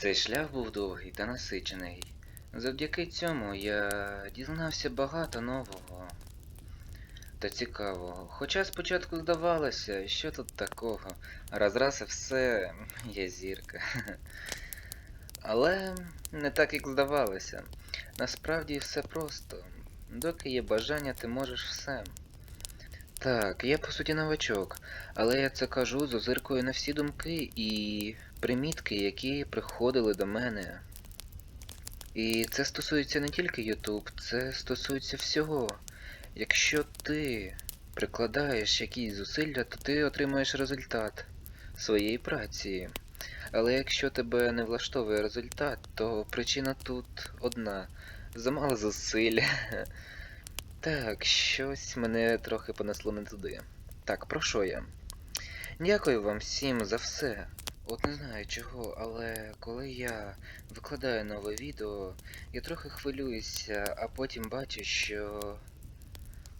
Цей шлях був довгий та насичений. Завдяки цьому я дізнався багато нового та цікавого. Хоча спочатку здавалося, що тут такого, раз раз і все, я зірка. Але не так, як здавалося. Насправді все просто. Доки є бажання, ти можеш все. Так, я по суті новачок, але я це кажу з озиркою на всі думки і примітки, які приходили до мене. І це стосується не тільки YouTube, це стосується всього. Якщо ти прикладаєш якісь зусилля, то ти отримаєш результат своєї праці. Але якщо тебе не влаштовує результат, то причина тут одна. Замало зусиль. Так, щось мене трохи понесло не туди. Так, про що я? Дякую вам всім за все. От не знаю чого, але коли я викладаю нове відео, я трохи хвилююся, а потім бачу, що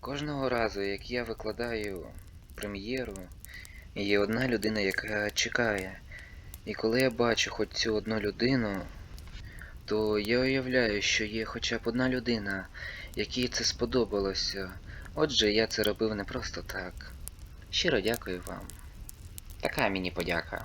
кожного разу, як я викладаю прем'єру, є одна людина, яка чекає. І коли я бачу хоч цю одну людину, то я уявляю, що є хоча б одна людина, якій це сподобалося. Отже, я це робив не просто так. Щиро дякую вам. Така мені подяка.